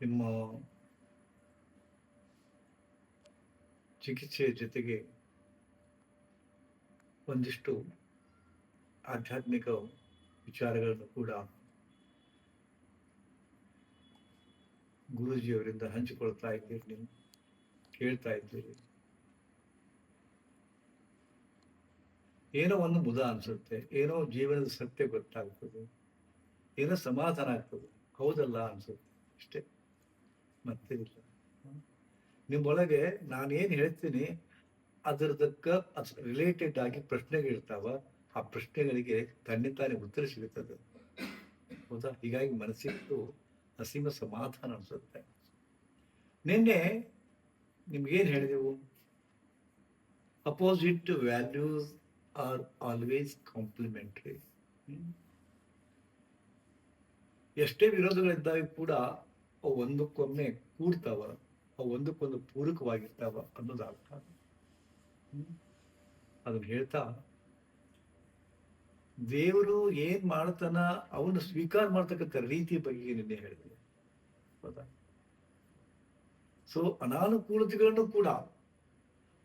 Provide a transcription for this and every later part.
ನಿಮ್ಮ ಚಿಕಿತ್ಸೆಯ ಜೊತೆಗೆ ಒಂದಿಷ್ಟು ಆಧ್ಯಾತ್ಮಿಕ ವಿಚಾರಗಳನ್ನು ಕೂಡ ಗುರೂಜಿಯವರಿಂದ ಹಂಚಿಕೊಳ್ತಾ ಇದ್ದೀರಿ, ನೀವು ಕೇಳ್ತಾ ಇದ್ದೀರಿ. ಏನೋ ಒಂದು ಮುದ ಅನ್ಸುತ್ತೆ, ಏನೋ ಜೀವನದ ಸತ್ಯ ಗೊತ್ತಾಗ್ತದೆ, ಏನೋ ಸಮಾಧಾನ ಆಗ್ತದೆ, ಹೌದಲ್ಲ ಅನ್ಸುತ್ತೆ, ಅಷ್ಟೇ. ಮತ್ತೆ ಇಲ್ಲ. ನಿಮ್ಮೊಳಗೆ ನಾನೇನು ಹೇಳ್ತೀನಿ, ಅದರದಕ್ಕ ರಿಲೇಟೆಡ್ ಆಗಿ ಪ್ರಶ್ನೆಗಳಿರ್ತಾವ ಆ ಪ್ರಶ್ನೆಗಳಿಗೆ ತನ್ನಿತಾನೆ ಉತ್ತರ ಸಿಗುತ್ತದೆ. ಹೌದಾ? ಹೀಗಾಗಿ ಮನಸ್ಸಿಟ್ಟು ಅಸೀಮ ಸಮಾಧಾನ ಅನ್ಸುತ್ತೆ. ನಿನ್ನೆ ನಿಮ್ಗೇನು ಹೇಳಿದೆವು? Opposite values are always complementary ಎಷ್ಟೇ ವಿರೋಧಗಳಿದ್ದಾಗ ಕೂಡ ಅವು ಒಂದಕ್ಕೊಮ್ಮೆ ಕೂಡ್ತಾವ, ಅವು ಒಂದಕ್ಕೊಂದು ಪೂರಕವಾಗಿರ್ತಾವ ಅನ್ನೋದು ಅರ್ಥ? ಅದನ್ನ ಹೇಳ್ತಾ, ದೇವರು ಏನ್ ಮಾಡ್ತಾನ ಅವನು ಸ್ವೀಕಾರ ಮಾಡ್ತಕ್ಕಂಥ ರೀತಿ ಬಗ್ಗೆ ನಿನ್ನೆ ಹೇಳಿದೆ. ಸೊ ಅನಾನುಕೂಲತೆಗಳನ್ನು ಕೂಡ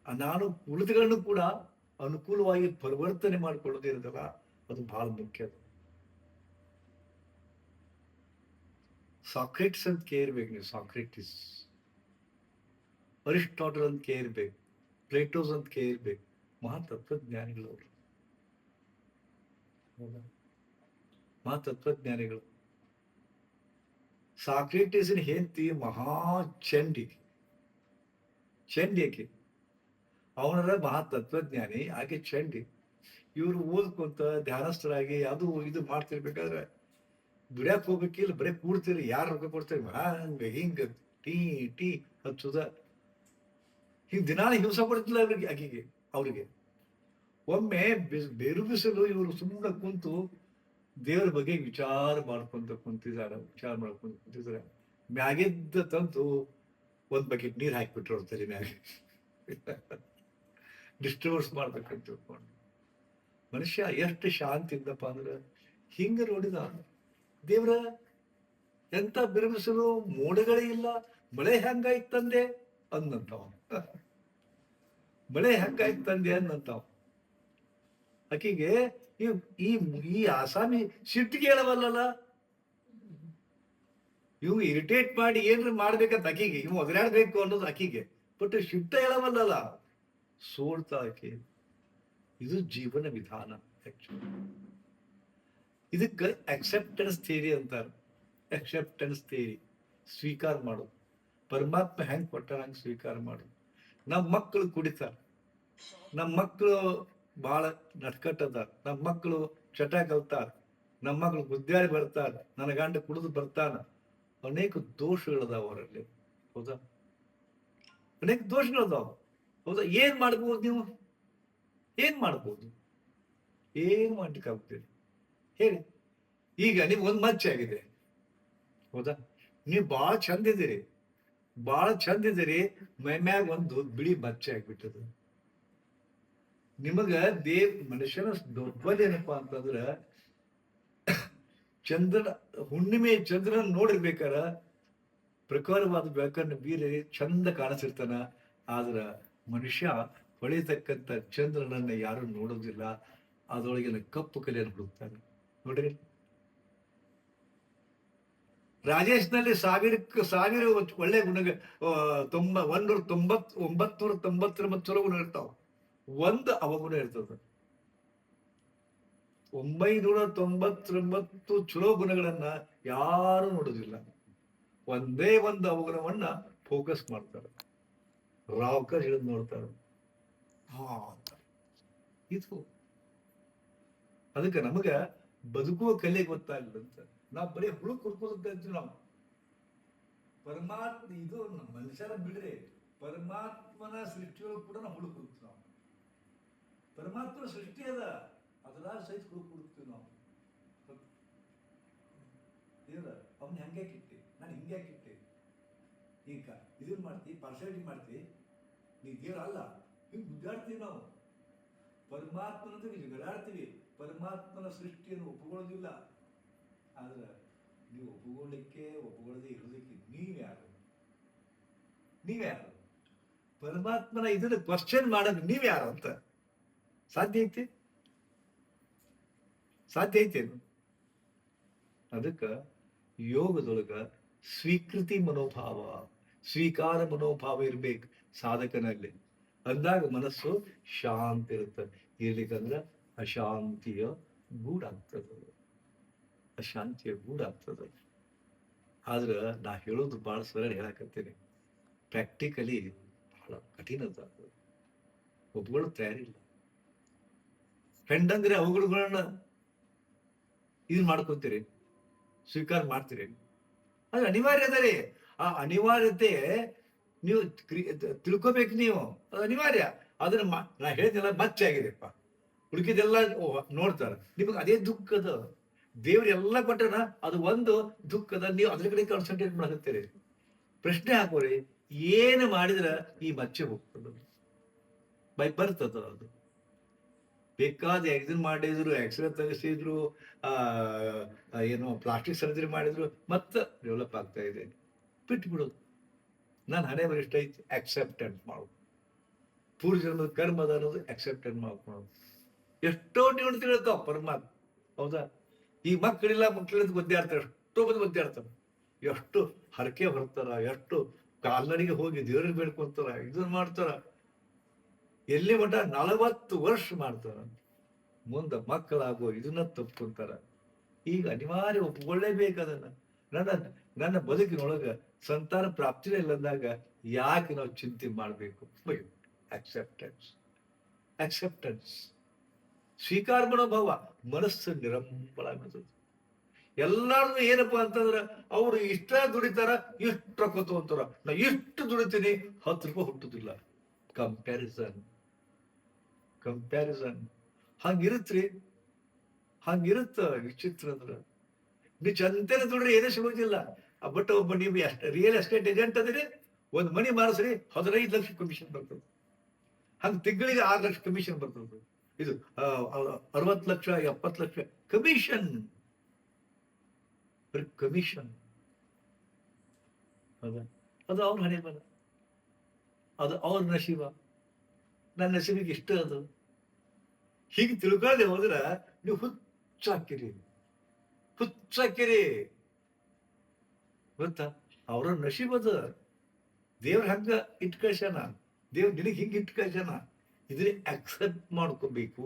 ಅನಾನುಕೂಲತೆಗಳನ್ನು ಕೂಡ ಅನುಕೂಲವಾಗಿ ಪರಿವರ್ತನೆ ಮಾಡಿಕೊಳ್ಳೋದಿರೋದಲ್ಲ ಅದು ಬಹಳ ಮುಖ್ಯ ಸಾಕ್ರೆಟ್ಸ್ ಅಂತ ಕೇರ್ಬೇಕು ನೀವು, ಸಾಕ್ರೆಟಿಸ್. ಅರಿಸ್ಟಾಟಲ್ ಅಂತ ಕೇರ್ಬೇಕು ಪ್ಲೇಟೋಸ್ ಅಂತ ಕೇರ್ಬೇಕು ಮಹಾ ತತ್ವಜ್ಞಾನಿಗಳು ಅವರು ಹೌದಾ? ಮಹಾ ತತ್ವಜ್ಞಾನಿಗಳು ಸಾಕ್ರೆಟಿಸಿನ ಹೆಂಡತಿ ಮಹಾ ಚಂಡಿ. ಚಂಡಿ ಆಕೆ. ಅವನರ ಮಹಾ ತತ್ವಜ್ಞಾನಿ ಆಕೆ ಚಂಡಿ. ಇವರು ಓದ್ಕೊಂತ ಧ್ಯಾನಸ್ಥರಾಗಿ ಅದು ಇದು ಮಾಡ್ತಿರ್ಬೇಕಾದ್ರೆ ದುಡ್ಯಾಕ್ ಹೋಗ್ಬೇಕಿಲ್ಲ ಬರೀ ಕೂಡ್ತೀರಿ ಯಾರು ರೊಕ್ಕ ಕೊಡ್ತೀರಿ? ಹಂಗ, ಹಿಂಗ, ಟೀ ಟೀ ಹಚ್ಚುದ ಹಿಂಗ್ ದಿನಾಲ ಹಿಂಸ ಕೊಡ್ತಿಲ್ಲ ಅವ್ರಿಗೆ ಆಕೆಗೆ ಅವ್ರಿಗೆ. ಒಮ್ಮೆ ಬೇರು ಬಿಸಿಲು, ಇವರು ಸುಮ್ಮನೆ ಕುಂತು ದೇವ್ರ ಬಗ್ಗೆ ವಿಚಾರ ಮಾಡ್ಕೊಂತ ಕುಂತಿದ್ದಾರೆ, ವಿಚಾರ ಮಾಡ್ಕೊಂತ ಕುಂತಿದ್ದಾರೆ. ಮ್ಯಾಗಿದ್ದ ತಂತು ಒಂದ್ ಬಕೆಟ್ ನೀರ್ ಹಾಕಿಬಿಟ್ರು ತಲೆ ಮ್ಯಾಗ. ಡಿಸ್ಟರ್ಬನ್ಸ್ ಮಾಡ್ಬೇಕಂತ ತಿಳ್ಕೊಂಡು. ಮನುಷ್ಯ ಎಷ್ಟು ಶಾಂತಿ ಇದ್ದಪ್ಪ ಅಂದ್ರೆ, ಹಿಂಗ ನೋಡಿದ ದೇವ್ರ ಎಂತ ಬಿರುಬಿಸಿಲು ಮೋಡಗಳೇ ಇಲ್ಲ. ಮಳೆ ತಂದೆ? ಅಂದಂತಾವ. ಮಳೆ ತಂದೆ? ಅಂದಂತಾವ. ಆಕಿಗೆ, ಈ ಈ ಆಸಾಮಿ ಸಿಟ್ಟಿಗೆ ಹೇಳವಲ್ಲಲ್ಲ ಇವು ಇರಿಟೇಟ್ ಮಾಡಿ ಏನ್ರ ಮಾಡ್ಬೇಕಂತ ಅಕ್ಕಿಗೆ ಇವು ಒಗರಾಡ್ಬೇಕು ಅನ್ನೋದು ಅಕ್ಕಿಗೆ ಬಟ್ ಸಿಟ್ಟ ಹೇಳವಲ್ಲಲ್ಲ ಸೋಳ್ತಾ ಆಕೆ. ಇದು ಜೀವನ ವಿಧಾನ ಆಕ್ಚುಲಿ ಇದಕ್ಕೆ ಅಕ್ಸೆಪ್ಟೆನ್ಸ್ ಥಿಯರಿ ಅಂತಾರೆ. ಅಕ್ಸೆಪ್ಟೆನ್ಸ್ ಥಿಯರಿ ಸ್ವೀಕಾರ ಮಾಡು ಪರಮಾತ್ಮ ಹೆಂಗ್ ಕೊಟ್ಟಾರ ಹಂಗೆ ಸ್ವೀಕಾರ ಮಾಡು ನಮ್ಮ ಮಕ್ಕಳು ಕುಡಿತಾರ. ನಮ್ಮ ಮಕ್ಕಳು ಬಹಳ ನಟ್ಕಟ್ ನಮ್ಮ ಮಕ್ಕಳು ಚಟ ಕಲ್ತಾರ ನಮ್ಮ ಮಕ್ಕಳು ಗುದ್ದಾರಿ ಬರ್ತಾರ. ನನ್ನ ಗಂಡ ಕುಡಿದು ಬರ್ತಾನ. ಅನೇಕ ದೋಷಗಳದಾವ ಅವರಲ್ಲಿ. ಹೌದಾ? ಅನೇಕ ದೋಷಗಳದಾವ. ಹೌದಾ? ಏನ್ ಮಾಡ್ಬೋದು ನೀವು? ಏನ್ ಮಾಡ್ಬೋದು? ಏನ್ ಮಾಡ್ಲಿಕ್ಕೆ ಆಗ್ತೀರಿ ಹೇಳಿ. ಈಗ ನಿಮ್ಗೆ ಒಂದು ಮಚ್ಚೆ ಆಗಿದೆ. ಹೌದಾ? ನೀವು ಬಹಳ ಚಂದ ಇದೀರಿ ಬಹಳ ಚಂದ ಇದೀರಿ ಮೈ ಮ್ಯಾಗ ಒಂದು ಬಿಳಿ ಮಚ್ಚೆ ಆಗ್ಬಿಟ್ಟದ ನಿಮಗ ದೇವ್ ಮನುಷ್ಯನ ದೊಡ್ಡಬಲ್ ಏನಪ್ಪಾ ಅಂತಂದ್ರ ಚಂದ್ರನ ಹುಣ್ಣಿಮೆ ಚಂದ್ರನ ನೋಡಿರ್ಬೇಕಾರ ಪ್ರಖರವಾದ ಬೆಳಕನ್ನು ಬೀರಿ ಚಂದ ಕಾಣಿಸಿರ್ತಾನ. ಆದ್ರ ಮನುಷ್ಯ ಹೊಳಿತಕ್ಕಂಥ ಚಂದ್ರನನ್ನ ಯಾರು ನೋಡೋದಿಲ್ಲ. ಅದರೊಳಗಿನ ಕಪ್ಪು ಕಲೆಯನ್ನು ಹುಡುಕ್ತಾನೆ. ನೋಡ್ರಿ. ರಾಜೇಶ್ನಲ್ಲಿ ಸಾವಿರಕ್ಕೆ ಸಾವಿರ ಒಳ್ಳೆ ಗುಣ ತುಂಬ ಒಂದೂರ ತೊಂಬತ್ ಒಂಬತ್ನೂರ ತೊಂಬತ್ತೊಂಬತ್ತು ಚಲೋ ಗುಣ ಇರ್ತಾವ. ಒಂದು ಅವಗುಣ ಇರ್ತದ. ಒಂಬೈನೂರ ತೊಂಬತ್ತೊಂಬತ್ತು ಚಲೋ ಗುಣಗಳನ್ನ ಯಾರು ನೋಡೋದಿಲ್ಲ. ಒಂದೇ ಒಂದು ಅವಗುಣವನ್ನ ಫೋಕಸ್ ಮಾಡ್ತಾರೆ. ರಾವ್ಕರ್ ಹಿಡಿದು ನೋಡ್ತಾರೆ. ಹಾ ಇದು. ಅದಕ್ಕೆ ನಮಗ ಬದುಕುವ ಕಲೆ ಗೊತ್ತಾಗ್ಲಂತ ನಾವು ಬರೀ ಹುಳು ಇದ್ವಿ ನಾವು. ಪರಮಾತ್ಮ, ಇದು ನಮ್ಮ ಮನುಷ್ಯರ ಬಿಡ್ರಿ ಪರಮಾತ್ಮನ ಸೃಷ್ಟಿಯೊಳಗೆ ಕೂಡ ನಾವು ಹುಳು ಕುಡ್ತೀವಿ ನಾವು. ಪರಮಾತ್ಮನ ಸೃಷ್ಟಿ ಅದ ಅದರ ಸಹಿತ ಹುಳು ಕುಡ್ತೀವಿ ನಾವು. ದೇವ್ರ ಅವ್ನ ಹೆಂಗೆ ಇಟ್ಟಿ? ನಾನು ಹಿಂಗೆ ಕಿಟ್ಟಿ ಈಗ ಇದನ್ನ ಮಾಡ್ತಿ ಪಾರ್ಶಾಲಿಟಿ ಮಾಡ್ತಿ. ನೀ ದೇವ್ರ ಅಲ್ಲ ಹಿಂಗೆ ಗುದ್ದಾಡ್ತೀವಿ ನಾವು. ಪರಮಾತ್ಮನ ಜಗಳಾಡ್ತೀವಿ ಪರಮಾತ್ಮನ ಸೃಷ್ಟಿಯನ್ನು ಒಪ್ಪಿಕೊಳ್ಳೋದಿಲ್ಲ ಆದರೆ ನೀವು ಒಪ್ಪಿಕೊಳ್ಳಿಕ್ಕೆ ಒಪ್ಪಿಕೊಳ್ಳದೆ ಇರೋದಕ್ಕೆ ನೀವು ಯಾರು? ನೀವ್ಯಾರು ಪರಮಾತ್ಮನ ಇದನ್ನು ಕ್ವಶನ್ ಮಾಡೋದು ನೀವ್ಯಾರು ಅಂತ. ಸಾಧ್ಯ ಐತಿ? ಸಾಧ್ಯ ಐತೇನು ಅದಕ್ಕ ಯೋಗದೊಳಗ ಸ್ವೀಕೃತಿ ಮನೋಭಾವ, ಸ್ವೀಕಾರ ಮನೋಭಾವ ಇರ್ಬೇಕು ಸಾಧಕನಲ್ಲಿ. ಅಂದಾಗ ಮನಸ್ಸು ಶಾಂತಿ ಇರುತ್ತೆ. ಇರ್ಲಿಕ್ಕಂದ್ರ ಅಶಾಂತಿಯ ಗೂಡಾಗ್ತದ. ಅಶಾಂತಿಯ ಗೂಡಾಗ್ತದ. ಆದ್ರೆ ನಾ ಹೇಳೋದು ಭಾಳ ಸರಳ ಹೇಳಕತ್ತೀನಿ. ಪ್ರಾಕ್ಟಿಕಲಿ ಬಹಳ ಕಠಿಣ ಒಬ್ಬಗಳು ತಯಾರಿಲ್ಲ. ಹೆಂಡಂದ್ರೆ ಅವುಗಳನ್ನ ಇದು ಮಾಡ್ಕೊತೀರಿ, ಸ್ವೀಕಾರ ಮಾಡ್ತೀರಿ. ಅದು ಅನಿವಾರ್ಯ ಅದ ರೀ. ಆ ಅನಿವಾರ್ಯತೆ ನೀವು ತಿಳ್ಕೊಬೇಕು ನೀವು. ಅದು ಅನಿವಾರ್ಯ. ಅದನ್ನ ನಾ ಹೇಳ್ತೀನಿ ಮಚ್ಚೆ ಆಗಿದೆಪ್ಪ. ಉಳಿಕಿದೆಲ್ಲ ನೋಡ್ತಾರೆ. ನಿಮಗೆ ಅದೇ ದುಃಖದ ದೇವ್ರ ಎಲ್ಲ ಕೊಟ್ಟನ ಅದು ಒಂದು ದುಃಖದ, ನೀವು ಅದ್ರ ಕಡೆ ಕಾನ್ಸಂಟ್ರೇಟ್ ಮಾಡಕತ್ತೀರಿ ಪ್ರಶ್ನೆ ಹಾಕೋರಿ, ಏನು ಮಾಡಿದ್ರ ಈ ಮಚ್ಚೆ ಹೋಗ್ತದ ಬೈ ಬರ್ತದ ಅದು. ಬೇಕಾದ ಎಕ್ಸಿನ್ ಮಾಡಿದ್ರು ಎಕ್ಸ್ರೇ ತೆಗೆಸಿದ್ರು, ಆ ಏನು ಪ್ಲಾಸ್ಟಿಕ್ ಸರ್ಜರಿ ಮಾಡಿದ್ರು, ಮತ್ತೆ ಡೆವಲಪ್ ಆಗ್ತಾ ಇದೆ. ಬಿಟ್ಟು ಬಿಡೋದು ನಾನು ಹಣೆ ಬರಿಷ್ಟ ಐತಿ ಅಕ್ಸೆಪ್ಟೆಂಟ್ ಮಾಡು. ಪೂರ್ವ ಜನ್ಮದ ಕರ್ಮ ಅದ ಅನ್ನೋದು ಅಕ್ಸೆಪ್ಟೆಂಟ್ ಮಾಡ್ಕೊಳ್ಳೋದು ಎಷ್ಟೋ ನೀವು ತಿಳ್ತಾವ ಪರಮಾತ್ಮ ಹೌದಾ? ಈ ಮಕ್ಕಳಿಲ್ಲ ಮಕ್ಕಳಿಂದ ಗೊತ್ತಾಡ್ತಾರೆ ಎಷ್ಟೋ ಮಂದಿ ಗೊತ್ತಾಡ್ತಾರೆ ಎಷ್ಟು ಹರಕೆ ಬರ್ತಾರ ಎಷ್ಟು ಕಾಲ್ನಡಿಗೆ ಹೋಗಿ ದೇವ್ರಿಗೆ ಬೇಡ್ಕೊಂತಾರ, ಇದನ್ನ ಮಾಡ್ತಾರ. ಎಲ್ಲಿ ಮಠ ನಲವತ್ತು ವರ್ಷ ಮಾಡ್ತಾರ. ಮುಂದೆ ಮಕ್ಕಳಾಗೋ ಇದನ್ನ ತಪ್ಕೊಂತಾರ. ಈಗ ಅನಿವಾರ್ಯ ಒಪ್ಕೊಳ್ಳೇಬೇಕು ಅದನ್ನ. ನನ್ನ ನನ್ನ ಬದುಕಿನೊಳಗ ಸಂತಾನ ಪ್ರಾಪ್ತಿನೇ ಇಲ್ಲಂದಾಗ ಯಾಕೆ ನಾವು ಚಿಂತೆ ಮಾಡಬೇಕು? ಅಕ್ಸೆಪ್ಟೆನ್ಸ್ ಅಕ್ಸೆಪ್ಟೆನ್ಸ್ ಸ್ವೀಕಾರ ಮನೋಭಾವ ಮನಸ್ಸು ನಿರಂಬಳ ಆಗ್ಬಿಡ್ತದೆ. ಎಲ್ಲಾರು ಏನಪ್ಪಾ ಅಂತಂದ್ರ ಅವ್ರು ಇಷ್ಟ ದುಡಿತಾರ ಇಷ್ಟ ರೊಕ್ಕ ಅಂತಾರ. ನಾ ಇಷ್ಟು ದುಡಿತೀನಿ, ಹತ್ತು ರೂಪಾಯಿ ಹುಟ್ಟುದಿಲ್ಲ. Comparison comparison ಹಂಗಿರುತ್ರಿ. ಹಂಗಿರುತ್ತ ವಿಚಿತ್ರ ಅಂದ್ರ. ನೀ ಚಂತೆನ ದುಡ್ರಿ ಏನೇ ಸಿಗೋದಿಲ್ಲ. ಬಟ್ ಒಬ್ಬ ನೀವು ರಿಯಲ್ ಎಸ್ಟೇಟ್ ಏಜೆಂಟ್ ಅದಿರಿ, ಒಂದ್ ಮನಿ ಮಾರಿಸ್ರಿ, ಹದಿನೈದು ಲಕ್ಷ ಕಮಿಷನ್ ಬರ್ತದೆ. ಹಂಗ ತಿಂಗಳಿಗೆ ಆರು ಲಕ್ಷ ಕಮಿಷನ್ ಬರ್ತದೆ. ಇದು ಅರವತ್ತು ಲಕ್ಷ, ಎಪ್ಪತ್ತು ಲಕ್ಷ ಕಮಿಷನ್ ಕಮಿಷನ್ ಹೌದಾ? ಅದು ಅವ್ರ ಹಣೆ ಬರ ಅದು ಅವ್ರ ನಶೀಬ. ನನ್ನ ನಸೀಬಿಗೆ ಇಷ್ಟ ಅದು. ಹೀಗೆ ತಿಳ್ಕೊಳ್ಳದೆ ಹೋದ್ರ ನೀವು ಹುಚ್ಚಾಕಿರಿ ಹುಚ್ಚಾಕಿರಿ ಗೊತ್ತಾ? ಅವ್ರ ನಶೀಬದ ದೇವ್ರ ಹಂಗ ಇಟ್ ಕಳ್ಸ್ಯಾನ ದೇವ್ರ ನಿನಗೆ ಹಿಂಗ ಇಟ್ ಕಳ್ಸ್ಯಾನ ಇದನ್ನ ಅಕ್ಸೆಪ್ಟ್ ಮಾಡ್ಕೋಬೇಕು.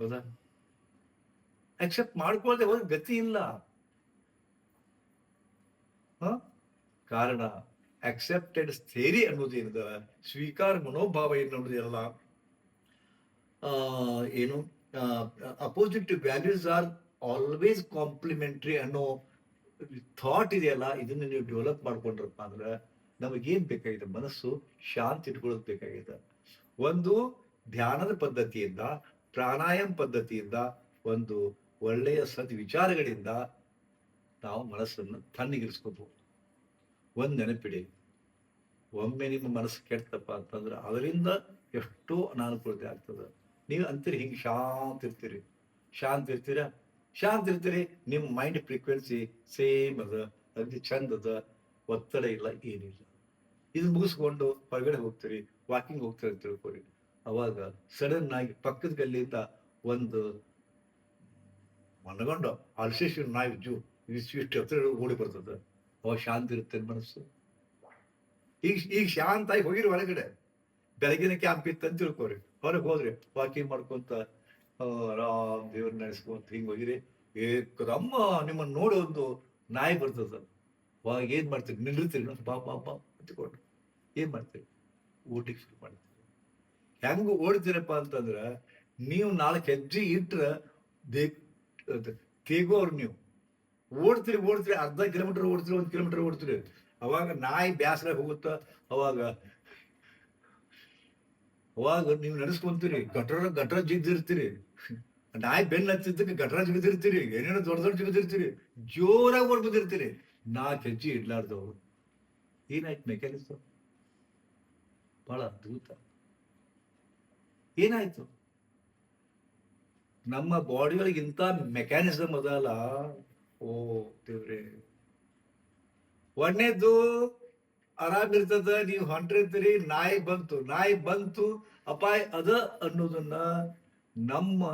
ಹೌದಾ? ಅಕ್ಸೆಪ್ಟ್ ಮಾಡ್ಕೊಳ್ದೆ ಹೋದ್ರೆ ಗತಿ ಇಲ್ಲ? ಕಾರಣ ಅಕ್ಸೆಪ್ಟೆಡ್ ಥೇರಿ ಅನ್ನೋದೇನದ ಸ್ವೀಕಾರ ಮನೋಭಾವ ಏನು ಆ, ಏನು? Opposite values are always complementary ಅನ್ನೋ ಥಾಟ್ ಇದೆಯಲ್ಲ ಇದನ್ನ ನೀವು ಡೆವಲಪ್ ಮಾಡ್ಕೊಂಡ್ರಪ್ಪ ಅಂದ್ರೆ ನಮಗೇನ್ ಬೇಕಾಗಿದೆ? ಮನಸ್ಸು ಶಾಂತಿ ಇಟ್ಕೊಳ್ಳೋದು ಬೇಕಾಗಿದೆ. ಒಂದು ಧ್ಯಾನದ ಪದ್ಧತಿಯಿಂದ, ಪ್ರಾಣಾಯಾಮ ಪದ್ಧತಿಯಿಂದ, ಒಂದು ಒಳ್ಳೆಯ ಸದ್ ವಿಚಾರಗಳಿಂದ ನಾವು ಮನಸ್ಸನ್ನು ತಣ್ಣಗಿರಿಸ್ಕೋಬಹುದು ಒಂದು ನೆನಪಿಡಿ. ಒಮ್ಮೆ ನಿಮ್ಮ ಮನಸ್ಸು ಕೆಡ್ತಪ್ಪ ಅಂತಂದ್ರೆ ಅದರಿಂದ ಎಷ್ಟೋ ಅನಾನುಕೂಲತೆ ಆಗ್ತದೆ. ನೀವು ಅಂತೀರಿ ಹಿಂಗೆ ಶಾಂತ ಇರ್ತೀರಿ. ಶಾಂತ ಇರ್ತೀರಾ? ಶಾಂತ ಇರ್ತೀರಿ. ನಿಮ್ಮ ಮೈಂಡ್ ಫ್ರೀಕ್ವೆನ್ಸಿ ಸೇಮ್ ಅದ. ಅಗದಿ ಚಂದದ ಒತ್ತಡ ಇಲ್ಲ, ಏನಿಲ್ಲ. ಇದು ಮುಗಿಸ್ಕೊಂಡು ಹೊರಗಡೆ ಹೋಗ್ತೀರಿ ವಾಕಿಂಗ್ ಹೋಗ್ತೀರಿ ಅಂತ ತಿಳ್ಕೊರಿ ಅವಾಗ ಸಡನ್ ಆಗಿ ಪಕ್ಕದ ಗಲ್ಲಿಯಿಂದ ಒಂದು ಮನಗೊಂಡು ಅಲ್ಸೇಷನ್ ನಾಯಿ ಜೂ, ಇಷ್ಟು ಹತ್ರ ಓಡಿ ಬರ್ತದೆ. ಅವಾಗ ಶಾಂತಿ ಇರುತ್ತೆ ಮನಸ್ಸು? ಈಗ ಈಗ ಶಾಂತ ಆಗಿ ಹೋಗಿರಿ ಹೊರಗಡೆ ಬೆಳಗಿನ ಕ್ಯಾಂಪ್ ಇತ್ತು ಅಂತ ತಿಳ್ಕೊರಿ ಹೊರಗೆ ಹೋದ್ರಿ ವಾಕಿಂಗ್ ಮಾಡ್ಕೊಂತ ಆರಾಮ್ ದೇವ್ರ ನಡೆಸ್ಕೊಂತ ಹಿಂಗೆ ಹೋಗಿರಿ. ಏಕದಮ್ಮ ನಿಮ್ಮನ್ನ ನೋಡೋ ಒಂದು ನಾಯಿ ಬರ್ತದ. ಅವಾಗ ಏನ್ ಮಾಡ್ತೀರಿ? ನಿಲ್ಲಿರ್ತೀರಿ ಬಾ ಬಾ ಬಾ ಅಂತ್ಕೊಂಡು. ಏನ್ ಮಾಡ್ತೀವಿ? ಊಟಕ್ಕೆ ಶುರು ಮಾಡ್ತೀವಿ. ಹೆಂಗ ಓಡ್ತೀರಪ್ಪ ಅಂತಂದ್ರ ನೀವು ನಾಲ್ಕು ಹೆಜ್ಜೆ ಇಟ್ರ ದೇ ಅವ್ರು ನೀವು. ಓಡ್ತೀರಿ ಓಡ್ತೀರಿ, ಅರ್ಧ ಕಿಲೋಮೀಟರ್ ಓಡ್ತೀರಿ, ಒಂದು ಕಿಲೋಮೀಟರ್ ಓಡ್ತೀರಿ. ಅವಾಗ ನಾಯಿ ಬ್ಯಾಸರ ಹೋಗುತ್ತ? ಅವಾಗ ಅವಾಗ ನೀವು ನಡೆಸ್ಕೊಂತೀರಿ, ಗಟ್ರ ಗಟ್ರ ಜಿಗ್ದಿರ್ತೀರಿ ನಾಯಿ ಬೆನ್ನ ಹತ್ತಿದ್ದಕ್ಕೆ ಗಟ್ರ ಜಿಗದಿರ್ತೀರಿ, ಏನೇನೋ ದೊಡ್ಡ ದೊಡ್ಡ ಜಿಗದಿರ್ತೀರಿ. ಜೋರಾಗಿ ಓಡ್ಬಂದಿರ್ತೀರಿ ನಾಲ್ಕು ಹೆಜ್ಜೆ ಇಡ್ಲಾರ್ದವ್ರು. ಏನಾಯ್ತು ಮೆಕ್ಯಾನಿಸಮ್ ಬಹಳ ಅದ್ಭುತ. ಏನಾಯ್ತು? ನಮ್ಮ ಬಾಡಿಯೊಳಗೆ ಇಂಥ ಮೆಕ್ಯಾನಿಸಮ್ ಅದಲ್ಲ. ಓ ದೇವ್ರೆ. ಆರಾಮ ಇರ್ತದ, ನೀವು ಹೊಂಟಿರ್ತೀರಿ, ನಾಯಿ ಬಂತು ನಾಯಿ ಬಂತು, ಅಪಾಯ ಅದ ಅನ್ನೋದನ್ನ ನಮ್ಮ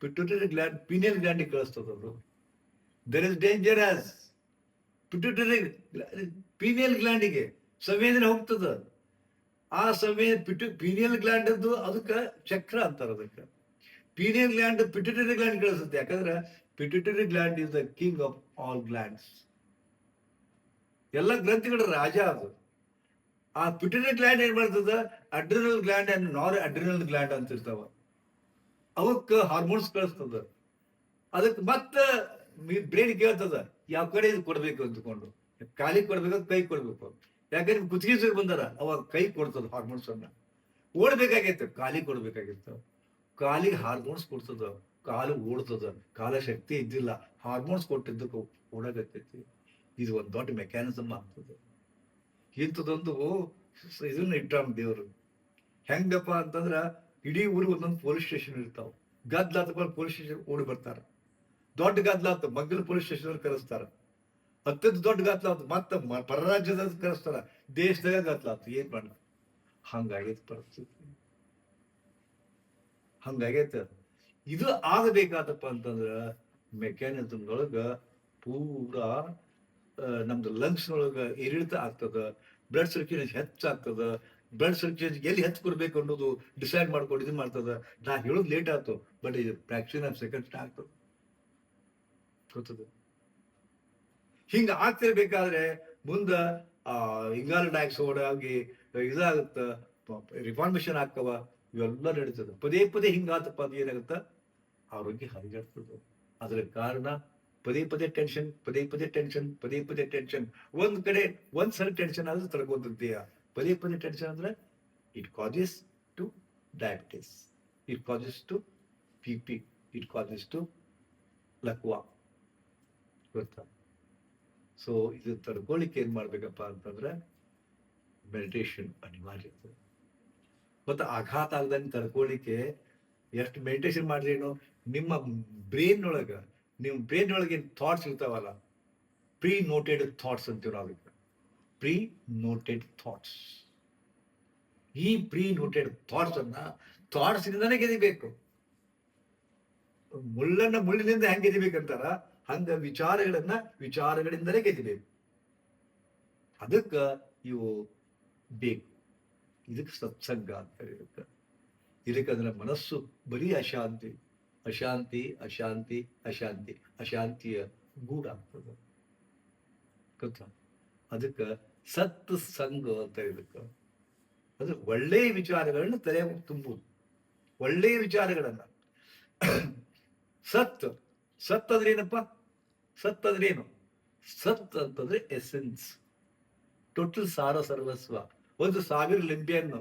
ಪಿಟ್ಯೂಟರಿ ಗ್ಲ್ಯಾಂಡ್ ಪಿನಿಯಲ್ ಗ್ಲ್ಯಾಂಡಿಗೆ ಕಳಿಸ್ತದ ಅದು. There is dangerous pituitary pineal ಗ್ಲ್ಯಾಂಡಿಗೆ ಸಂವೇದನೆ ಹೋಗ್ತದ. ಆ ಸಮಯ ಪಿಟು ಪೀನಿಯಲ್ ಗ್ಲ್ಯಾಂಡ್ ಅದು ಅದಕ್ಕೆ ಚಕ್ರ ಅಂತಾರ ಅದಕ್ಕೆ. ಪೀನಿಯಲ್ ಗ್ಲ್ಯಾಂಡ್ ಪಿಟಿಟರಿ ಗ್ಲ್ಯಾಂಡ್ ಕಳಿಸುತ್ತೆ. ಯಾಕಂದ್ರೆ pituitary gland is the king of all glands ಎಲ್ಲ ಗ್ರಂಥಿಗಳ ರಾಜ ಅದು. ಆ ಪಿಟ್ಯೂಟರಿ ಗ್ಲ್ಯಾಂಡ್ ಏನ್ ಮಾಡ್ತದ? Adrenal gland and noradrenal gland ಅಂತ ಇರ್ತಾವ. ಅವಕ್ಕೆ ಹಾರ್ಮೋನ್ಸ್ ಕಳಿಸ್ತದ. ಅದಕ್ಕೆ ಮತ್ತೆ ಬ್ರೈನ್ ಕೇಳ್ತದ. ಯಾವ ಕಡೆ ಇದು ಕೊಡ್ಬೇಕು ಅಂತಕೊಂಡು ಕಾಲಿಗೆ ಕೊಡ್ಬೇಕು ಕೈ ಕೊಡ್ಬೇಕು ಯಾಕಂದ್ರೆ ಕುತ್ತಿಗೆ ಬಂದಾರ. ಅವಾಗ ಕೈ ಕೊಡ್ತದ ಹಾರ್ಮೋನ್ಸ್ ಅನ್ನ. ಓಡ್ಬೇಕಾಗಿತ್ತು ಕಾಲಿ ಕೊಡ್ಬೇಕಾಗಿತ್ತು. ಕಾಲಿಗೆ ಹಾರ್ಮೋನ್ಸ್ ಕೊಡ್ತದ. ಕಾಲು ಓಡ್ತದ. ಕಾಲ ಶಕ್ತಿ ಇದ್ದಿಲ್ಲ. ಹಾರ್ಮೋನ್ಸ್ ಕೊಟ್ಟಿದ್ದಕ್ಕೆ ಓಡಾಗತ್ತೈತಿ ಇದು ಒಂದು ದೊಡ್ಡ ಮೆಕ್ಯಾನಿಸಮ್ ಆಗ್ತದೆ. ಇಂಥದೊಂದು ಇದನ್ನ ಇಟ್ಟಾಮ್ ದೇವರು. ಹೆಂಗಪ್ಪ ಅಂತಂದ್ರ ಇಡೀ ಊರಿಗೆ ಒಂದೊಂದು ಪೊಲೀಸ್ ಸ್ಟೇಷನ್ ಇರ್ತಾವ. ತಗೊಂಡು ಪೊಲೀಸ್ ಸ್ಟೇಷನ್ ಓಡಿ ಬರ್ತಾರ. ದೊಡ್ಡ ಗದ್ಲಾತ ಮಗ್ಗಲ್ ಪೊಲೀಸ್ ಸ್ಟೇಷನ್ ಕರೆಸ್ತಾರ. ಅತ್ಯಂತ ದೊಡ್ಡ ಗಾತ್ರ ಆತು ಮತ್ತೆ ಪರ ಪರರಾಜ್ಯದ ಕರೆಸ್ತಾರ ದೇಶದಾಗ ಗಾತ್ಲ ಆತು ಏನ್ ಮಾಡ, ಹಂಗಾಗೈತ್ ಪರಿಸ್ಥಿತಿ. ಹಂಗಾಗೈತೆ ಇದು ಆಗಬೇಕಾದಪ್ಪ ಅಂತಂದ್ರ ಮೆಕ್ಯಾನಿಸಮ್ ಒಳಗ ಪೂರಾ ನಮ್ದು ಲಂಗ್ಸ್ ಒಳಗ ಏರಿಳಿತ ಆಗ್ತದ ಬ್ಲಡ್ ಸರ್ಕ್ಯುಲೇಷನ್ ಹೆಚ್ಚಾಗ್ತದ ಬ್ಲಡ್ ಸರ್ಕ್ಯುಲೇಷನ್ ಎಲ್ಲಿ ಹೆಚ್ಚು ಕೊಡ್ಬೇಕು ಅನ್ನೋದು ಡಿಸೈಡ್ ಮಾಡ್ಕೊಂಡು ಇದು ಮಾಡ್ತದ. ನಾ ಹೇಳೋದು ಲೇಟ್ ಆಯ್ತು ಬಟ್ ಇದು ಫ್ರಾಕ್ಷನ್ ಆಫ್ ಸೆಕೆಂಡ್ಸ್ ಆಗ್ತದೆ ಗೊತ್ತದ? ಹಿಂಗ ಆಗ್ತಿರ್ಬೇಕಾದ್ರೆ ಮುಂದ, ಆ, ಇಂಗಾಲ ಡೈಆಕ್ಸೈಡ್ ಆಗಿ ಇದಾಗುತ್ತ ರಿಫಾರ್ಮೇಶನ್ ಆಗ್ತವ ಇವೆಲ್ಲ ನಡೀತದ. ಪದೇ ಪದೇ ಹಿಂಗಾತಪ್ಪ ಅದು ಏನಾಗುತ್ತ? ಆರೋಗ್ಯ ಹರಿಗಾಡ್ತದ ಅದರ ಕಾರಣ ಪದೇ ಪದೇ ಟೆನ್ಷನ್ ಪದೇ ಪದೇ ಟೆನ್ಷನ್ ಪದೇ ಪದೇ ಟೆನ್ಷನ್ ಒಂದ್ ಕಡೆ ಒಂದ್ ಸಲ ಟೆನ್ಷನ್ ಆದ್ರೆ ತಡ್ಕೊಂತೀಯ ಪದೇ ಪದೇ ಟೆನ್ಷನ್ ಅಂದ್ರೆ it causes to diabetes it causes to B P it causes to ಲಕ್ವಾ. ಗೊತ್ತಾ? ಸೊ ಇದು ತಡ್ಕೊಳ್ಳಿಕ್ಕೆ ಏನು ಮಾಡ್ಬೇಕಪ್ಪ ಅಂತಂದ್ರೆ ಮೆಡಿಟೇಷನ್ ಅನಿವಾರ್ಯ. ಮತ್ತೆ ಆಘಾತ ಆಗದಂಗೆ ತಡ್ಕೊಳ್ಳಿಕ್ಕೆ ಎಷ್ಟು ಮೆಡಿಟೇಷನ್ ಮಾಡ್ರೇನು ನಿಮ್ಮ ಬ್ರೈನ್ ಒಳಗ ನಿಮ್ಮ ಬ್ರೈನ್ ಒಳಗೆ ಥಾಟ್ಸ್ ಇರ್ತಾವಲ್ಲ ಪ್ರೀ ನೋಟೆಡ್ ಥಾಟ್ಸ್ ಅಂತೀವಿ ನಾವು ಪ್ರೀ ನೋಟೆಡ್ ಥಾಟ್ಸ್ ಈ ಪ್ರೀ ನೋಟೆಡ್ ಥಾಟ್ಸ್ ಅನ್ನ ಥಾಟ್ಸ್ ಗೆದಿಬೇಕು. ಮುಳ್ಳನ್ನ ಮುಳ್ಳಿನಿಂದ ಹೆಂಗೆ ಗೆದಿಬೇಕಂತಾರ ಹಂಗ ವಿಚಾರಗಳನ್ನ ವಿಚಾರಗಳಿಂದಲೇ ಗೆದಿಬೇಕು ಅದಕ್ಕ ಇವು ಬೇಕು. ಇದಕ್ಕೆ ಸತ್ಸಂಗ ಅಂತ ಇದಕ್ಕೆ ಇದಕ್ಕಂದ್ರೆ ಮನಸ್ಸು ಬರೀ ಅಶಾಂತಿ. ಅಶಾಂತಿ ಅಶಾಂತಿ ಅಶಾಂತಿ. ಅಶಾಂತಿಯ ಗೂಡಾಗ್ತದೆ ಗೊತ್ತಾ? ಅದಕ್ಕೆ ಸತ್ ಸಂಘ ಅಂತ ಇದಕ್ಕೆ ಅದು ಒಳ್ಳೆಯ ವಿಚಾರಗಳನ್ನ ತಲೆ ತುಂಬುದು ಒಳ್ಳೆಯ ವಿಚಾರಗಳನ್ನ. ಸತ್ ಸತ್ ಅಂದ್ರೆ ಏನಪ್ಪ? ಸತ್ ಅಂತಂದ್ರೆ ಎಸೆನ್ಸ್ ಟೋಟಲ್ ಸಾರ ಸರ್ವಸ್ವ. ಒಂದು ಸಾವಿರ ಲಿಂಬೆಯನ್ನು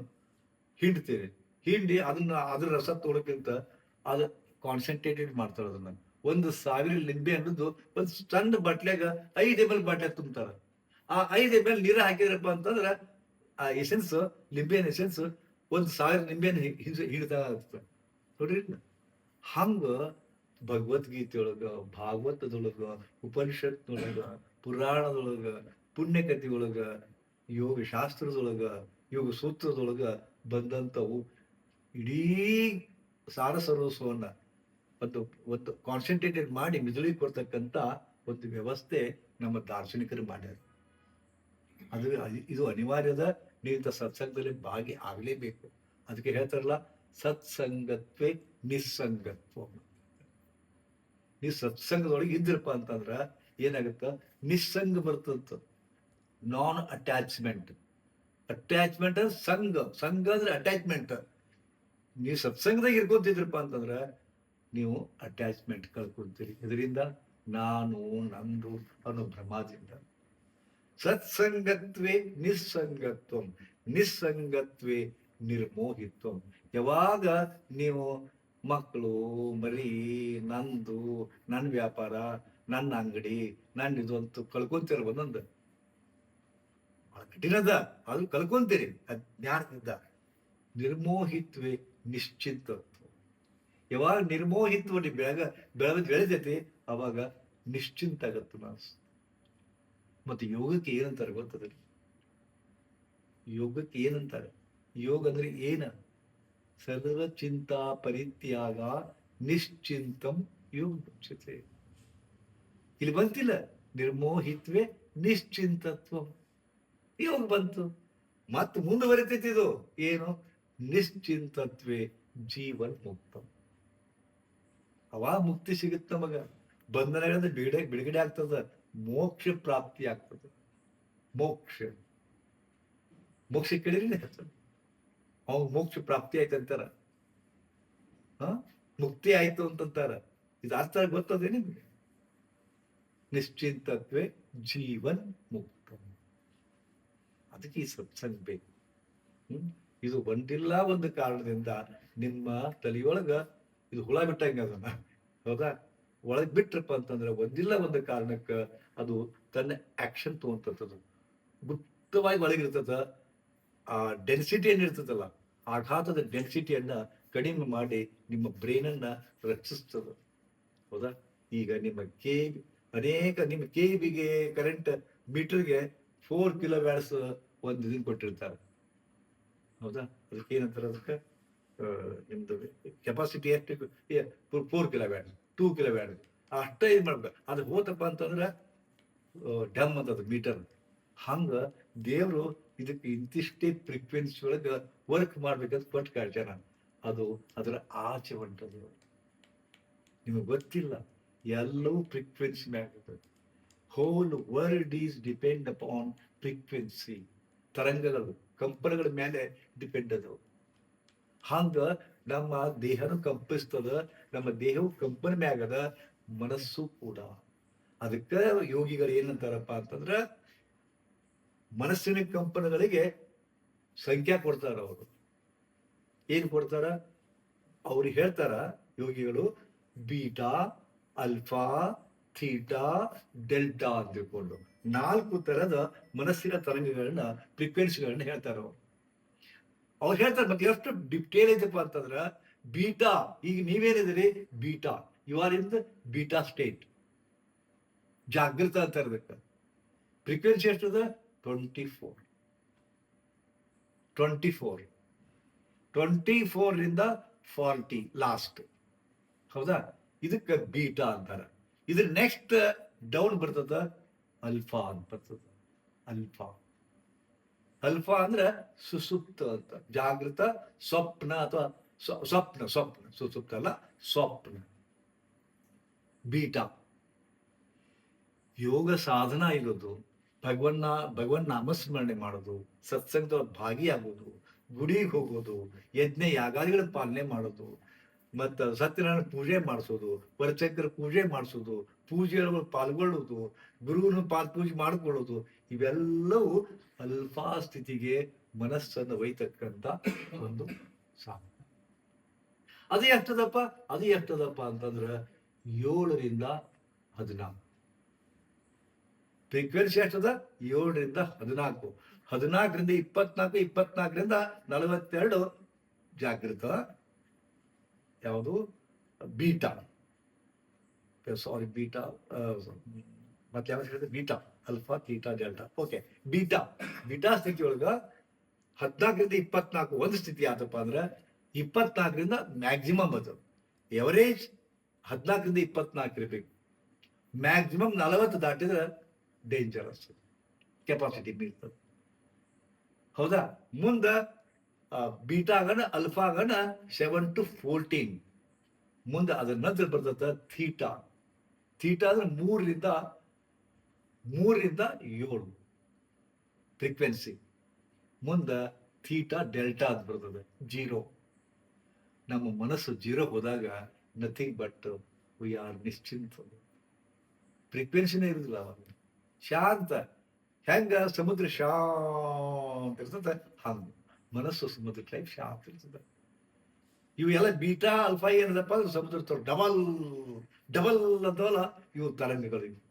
ಹಿಂಡ್ತೇವೆ. ಹಿಂಡಿ ಅದನ್ನ ಅದ್ರ ರಸ ತೋಳಕ್ಕಿಂತ ಅದು ಕಾನ್ಸಂಟ್ರೇಟೆಡ್ ಮಾಡ್ತಾರೆ ಅದನ್ನ. ಒಂದು ಸಾವಿರ ಲಿಂಬೆ ಅನ್ನೋದು ಒಂದು ಸಣ್ಣ ಬಟ್ಲ್ಯಾಗ ಐದು ಎಂ ಎಲ್ ಬಟ್ಲೆ ತುಂಬ್ತಾರ. ಆ ಐದು ಎಂ ಎಲ್ ನೀರ ಹಾಕಿದ್ರಪ್ಪ ಅಂತಂದ್ರೆ ಆ ಎಸೆನ್ಸ್ ಲಿಂಬೆನ ಎಸೆನ್ಸ್ ಒಂದು ಸಾವಿರ ಲಿಂಬೆನ ಹಿಡ್ತಾ ಇರ್ತದೆ. ನೋಡ್ರಿ ಹಂಗ ಭಗವದ್ಗೀತೆಯೊಳಗ, ಭಾಗವತದೊಳಗ ಉಪನಿಷತ್ನೊಳಗ ಪುರಾಣದೊಳಗ, ಪುಣ್ಯಕಥೆಯೊಳಗ ಯೋಗ ಶಾಸ್ತ್ರದೊಳಗ ಯೋಗ ಸೂತ್ರದೊಳಗ ಬಂದಂಥವು ಇಡೀ ಸಾರ ಸರ್ವಸ್ವವನ್ನ ಒಂದು ಒಂದು ಕಾನ್ಸಂಟ್ರೇಟೆಡ್ ಮಾಡಿ ಮಿದುಳಿಗೆ ಕೊಡ್ತಕ್ಕಂಥ ಒಂದು ವ್ಯವಸ್ಥೆ ನಮ್ಮ ದಾರ್ಶನಿಕರು ಮಾಡ್ಯಾರ. ಅದು, ಇದು ಅನಿವಾರ್ಯದ ನೀವಿಂತ ಸತ್ಸಂಗದಲ್ಲಿ ಭಾಗಿ ಆಗಲೇಬೇಕು. ಅದಕ್ಕೆ ಹೇಳ್ತಾರಲ್ಲ, ಸತ್ಸಂಗತ್ವೇ ನಿಸ್ಸಂಗತ್ವ. ನೀವು ಸತ್ಸಂಗದೊಳಗೆ ಇದ್ದಿರಪ್ಪ ಅಂತಂದ್ರ ಏನಾಗುತ್ತ? ನಿಸ್ಸಂಗ ಬರ್ತಂತ. ನಾನ್ ಅಟ್ಯಾಚ್ಮೆಂಟ್ ಅಟ್ಯಾಚ್ಮೆಂಟ್ ಅಂದ್ರೆ ಸಂಘ. ಸಂಘ ಅಂದ್ರೆ ಅಟ್ಯಾಚ್ಮೆಂಟ್ ನೀವು ಸತ್ಸಂಗದಾಗ ಇರ್ಕೊತಿದ್ರಪ್ಪ ಅಂತಂದ್ರ ನೀವು ಅಟ್ಯಾಚ್ಮೆಂಟ್ ಕಳ್ಕೊಳ್ತೀರಿ ಇದರಿಂದ ನಾನು, ನಂದು ಅನ್ನೋ ಭ್ರಮಾದಿಂದ. ಸತ್ಸಂಗತ್ವೇ ನಿಸ್ಸಂಗತ್ವ. ನಿಸ್ಸಂಗತ್ವೇ ನಿರ್ಮೋಹಿತ್ವ. ಯಾವಾಗ ನೀವು ಮಕ್ಕಳು ಮರಿ, ನಂದು ನನ್ನ ವ್ಯಾಪಾರ ನನ್ನ ಅಂಗಡಿ ನನ್ನ ಇದು ಅಂತ ಕಳ್ಕೊಂತೀರ ಒಂದೊಂದು ಬಹಳ ಕಠಿಣ ಅದ. ಕಳ್ಕೊಂತೀರಿ. ಅಜ್ಞಾನದಿಂದ ನಿರ್ಮೋಹಿತ್ವೆ ನಿಶ್ಚಿತತ್ವ ಯಾವಾಗ ನಿರ್ಮೋಹಿತ್ವ ನೀವು ಬೆಳಗ ಬೆಳೆದ ಬೆಳೆದೈತಿ ಅವಾಗ ನಿಶ್ಚಿಂತ ಆಗತ್ತ ಮನಸ್ಸು. ಮತ್ತೆ ಯೋಗಕ್ಕೆ ಏನಂತಾರೆ ಗೊತ್ತದ್ರಿ ಯೋಗಕ್ಕೆ ಏನಂತಾರೆ? ಯೋಗ ಅಂದ್ರೆ ಏನ? ಸರ್ವ ಚಿಂತಾ ಪರಿತ್ಯಾಗ ನಿಶ್ಚಿಂತಂ ಯೋಗ ಮುಚ್ಯತೆ ಇಲ್ಲಿ ಬಂತಿಲ್ಲ, ನಿರ್ಮೋಹಿತ್ವೆ ನಿಶ್ಚಿಂತತ್ವ. ಯೋಗ ಬಂತು. ಮತ್ತೆ ಮುಂದುವರಿತೈತಿ ಇದು. ಏನು? ನಿಶ್ಚಿಂತತ್ವೇ ಜೀವನ್ ಮುಕ್ತ. ಅವ ಮುಕ್ತಿ ಸಿಗುತ್ತೆ ಮಗ ಬಂಧನಗಳಿಂದ ಬಿಡುಗಡೆ ಬಿಡುಗಡೆ ಆಗ್ತದ. ಮೋಕ್ಷ ಪ್ರಾಪ್ತಿ ಆಗ್ತದೆ. ಮೋಕ್ಷ. ಮೋಕ್ಷ ಕೇಳಿದ್ರೆ ಅವ್ ಮೋಕ್ಷ ಪ್ರಾಪ್ತಿ ಆಯ್ತು ಅಂತಾರ. ಹ? ಮುಕ್ತಿ ಆಯ್ತು ಅಂತಂತಾರ ಇದು ಅರ್ಥ ಗೊತ್ತದೆ ನಿಮ್ಗೆ? ನಿಶ್ಚಿಂತತ್ವೇ ಜೀವನ್ ಮುಕ್ತ. ಅದಕ್ಕೆ ಈ ಸತ್ಸಂಗ ಬೇಕು. ಇದು ಒಂದಿಲ್ಲ ಒಂದು ಕಾರಣದಿಂದ ನಿಮ್ಮ ತಲೆಯೊಳಗ ಇದು ಹುಳ ಬಿಟ್ಟಂಗ ಅದನ್ನ. ಹೌದಾ? ಒಳಗ್ ಬಿಟ್ರಪ್ಪ ಅಂತಂದ್ರೆ ಒಂದಿಲ್ಲ ಒಂದು ಕಾರಣಕ್ಕ ಅದು ತನ್ನ ಆಕ್ಷನ್ ತಗೊಂತದ ಗುಪ್ತವಾಗಿ ಒಳಗಿರ್ತದ. ಆ ಡೆನ್ಸಿಟಿ ಏನಿರ್ತದಲ್ಲ ಆಘಾತದ ಡೆನ್ಸಿಟಿಯನ್ನ ಕಡಿಮೆ ಮಾಡಿ ನಿಮ್ಮ ಬ್ರೈನ್ ಅನ್ನ ರಕ್ಷಿಸ್ತದ. ಹೌದಾ? ಈಗ ನಿಮ್ಮ ಕೇ ಅನೇಕ ನಿಮ್ಮ ಕೆ ಬಿಗೆ ಕರೆಂಟ್ ಮೀಟರ್ಗೆ ಫೋರ್ ಕಿಲೋ ವ್ಯಾಟ್ಸ್ ಒಂದು ಇದನ್ನ ಕೊಟ್ಟಿರ್ತಾರೆ. ಹೌದಾ? ಅದಕ್ಕೆ ಏನಂತಾರೆ ಅದಕ್ಕೆ? ನಿಮ್ದು ಕೆಪಾಸಿಟಿ ಎಷ್ಟು four kilowatt two kilowatt ಅಷ್ಟೇ ಇದು ಮಾಡ್ಬೇಕು. ಅದು ಹೋತಪ್ಪ ಅಂತಂದ್ರೆ ಡಮ್ ಅಂತದ ಮೀಟರ್ ಹಂಗ ದೇವರು ಇದಕ್ಕೆ ಇಂತಿಷ್ಟೇ ಫ್ರೀಕ್ವೆನ್ಸಿ ಒಳಗ ವರ್ಕ್ ಮಾಡ್ಬೇಕಂತ ಕೊಟ್ಟು ನಾನು. ಅದು ಅದರ ಆಚೆ ಹೊಂಟದು ನಿಮಗೆ ಗೊತ್ತಿಲ್ಲ, ಎಲ್ಲವೂ ಫ್ರೀಕ್ವೆನ್ಸಿ ಮ್ಯಾಗ whole world is depend upon frequency ತರಂಗಗಳು, ಕಂಪನಗಳ ಮೇಲೆ ಡಿಪೆಂಡ್ ಅದು. ಹಂಗ ನಮ್ಮ ದೇಹನು ಕಂಪಿಸ್ತದ, ನಮ್ಮ ದೇಹವು ಕಂಪನ ಮ್ಯಾಗದ ಮನಸ್ಸು ಕೂಡ. ಅದಕ್ಕೆ ಯೋಗಿಗಳು ಏನಂತಾರಪ್ಪ ಅಂತಂದ್ರ ಮನಸ್ಸಿನ ಕಂಪನಗಳಿಗೆ ಸಂಖ್ಯಾ ಕೊಡ್ತಾರ ಅವರು. ಏನ್ ಕೊಡ್ತಾರ? ಅವ್ರು ಹೇಳ್ತಾರ, ಯೋಗಿಗಳು ಬೀಟಾ, ಅಲ್ಫಾ, ಥೀಟಾ, ಡೆಲ್ಟಾ ಅಂತ ತಿಳ್ಕೊಂಡು ನಾಲ್ಕು ತರದ ಮನಸ್ಸಿನ ತರಂಗಗಳನ್ನ ಫ್ರೀಕ್ವೆನ್ಸಿಗಳನ್ನ ಹೇಳ್ತಾರ ಅವರು. ಅವ್ರು ಹೇಳ್ತಾರೆ, ಮತ್ತೆ ಎಷ್ಟು ಡಿಟೇಲ್ ಐತಪ್ಪ ಅಂತಂದ್ರ ಬೀಟಾ, ಈಗ ನೀವೇನಿದಿರಿ beta you are in the beta state ಜಾಗೃತ ಅಂತ ಇರ್ಬೇಕು frequency ಎಷ್ಟದ? Twenty four twenty four twenty four forty last ಹೌದಾ? ಇದಕ್ಕೆ ಬೀಟಾ ಅಂತಾರೆ. ಇದ್ರ ನೆಕ್ಸ್ಟ್ ಡೌನ್ ಬರ್ತದ ಅಲ್ಫಾ ಅಂತ ಬರ್ತದ. ಅಲ್ಫಾ ಅಲ್ಫಾ ಅಂದ್ರೆ ಸುಸುಪ್ತ ಅಂತ. ಜಾಗೃತ, ಸ್ವಪ್ನ ಅಥವಾ ಸ್ವ- ಸ್ವಪ್ನ ಸ್ವಪ್ನ. ಸುಸುಪ್ತ ಅಲ್ಲ, ಸ್ವಪ್ನ. ಬೀಟಾ ಯೋಗ ಸಾಧನ ಇರೋದು ಭಗವನ್ನ, ಭಗವನ್ ನಾಮಸ್ಮರಣೆ ಮಾಡೋದು ಸತ್ಸಂಗದ ಭಾಗಿಯಾಗೋದು, ಗುಡಿಗೆ ಹೋಗೋದು, ಯಜ್ಞ ಯಾಗಾದಿಗಳ ಪಾಲನೆ ಮಾಡೋದು, ಮತ್ತು ಸತ್ಯನಾರಾಯಣ ಪೂಜೆ ಮಾಡಿಸೋದು, ವರಚಕ್ರ ಪೂಜೆ ಮಾಡಿಸೋದು ಪೂಜೆಗಳು ಪಾಲ್ಗೊಳ್ಳೋದು ಗುರುವಿನ ಪಾಲ್ ಪೂಜೆ ಮಾಡ್ಕೊಳ್ಳೋದು, ಇವೆಲ್ಲವೂ ಅಲ್ಪಾ ಸ್ಥಿತಿಗೆ ಮನಸ್ಸನ್ನು ಒಯ್ತಕ್ಕಂತ ಒಂದು ಸಾಧನ. ಅದು ಎಷ್ಟದಪ್ಪ? ಅದು ಎಷ್ಟದಪ್ಪ ಅಂತಂದ್ರೆ ಏಳರಿಂದ ಹದಿನಾಲ್ಕು. ಫ್ರೀಕ್ವೆನ್ಸಿ ಎಷ್ಟದ ಏಳರಿಂದ ಹದಿನಾಲ್ಕು. ಹದಿನಾಲ್ಕರಿಂದ ಇಪ್ಪತ್ನಾಲ್ಕು, ಇಪ್ಪತ್ನಾಲ್ಕರಿಂದ ನಲವತ್ತೆರಡು ಜಾಗೃತ. ಯಾವುದು? ಬೀಟಾ. ಸಾರಿ ಬೀಟಾ ಮತ್ತೆ ಯಾವ್ದು ಹೇಳಿದ್ರೆ beta, alpha theta delta. Okay beta. Beta ಸ್ಥಿತಿ ಒಳಗ ಹದಿನಾಲ್ಕರಿಂದ ಇಪ್ಪತ್ನಾಲ್ಕು ಒಂದು ಸ್ಥಿತಿ ಆತಪ್ಪ ಅಂದ್ರೆ ಇಪ್ಪತ್ನಾಲ್ಕರಿಂದ ಮ್ಯಾಕ್ಸಿಮಮ್ ಅದು. ಎವರೇಜ್ ಹದಿನಾಲ್ಕರಿಂದ ಇಪ್ಪತ್ನಾಲ್ಕು ಇರಬೇಕು. ಮ್ಯಾಕ್ಸಿಮಮ್ ನಲವತ್ತು ದಾಟಿದ್ರೆ ಡೇಂಜರಸ್ ಕೆಪಾಸಿಟಿ ಮೀರ್ತದೆ ಹೌದಾ? ಮುಂದ ಬೀಟಾಗನ ಅಲ್ಫಾಗನ ಸೆವೆನ್ ಟು ಫೋರ್ಟೀನ್ ಮುಂದೆ ಅದ್ರ ನಂತರ ಬರ್ತದ ಥೀಟಾ ಥೀಟಾ ಅಂದ್ರೆ ಮೂರರಿಂದ ಮೂರರಿಂದ ಏಳು ಫ್ರೀಕ್ವೆನ್ಸಿ ಮುಂದೆ ಥೀಟಾ ಡೆಲ್ಟಾ ಅಂತ ಬರ್ತದೆ ಜೀರೋ ನಮ್ಮ ಮನಸ್ಸು ಜೀರೋ ಹೋದಾಗ ನಥಿಂಗ್ ಬಟ್ ವಿ ಆರ್ ನಿಶ್ಚಿಂತ ಫ್ರೀಕ್ವೆನ್ಸಿನೇ ಇರುದಿಲ್ಲ ಅವಾಗ. ಶಾಂತ. ಹೆಂಗ? ಸಮುದ್ರ ಶಾಂತ ಇರ್ತದೆ. ಹಂಗ. ಮನಸ್ಸು ಸಮುದ್ರ ಟೈಪ್ ಶಾಂತ ಇರ್ತದೆ. ಇವೆಲ್ಲ ಬೀಟಾ ಅಲ್ಫಾ ಏನದಪ್ಪ ಅಂದ್ರೆ ಸಮುದ್ರ ಡಬಲ್ ಡಬಲ್ ಅಂತವಲ್ಲ, ಇವು ತರಂಗಗಳು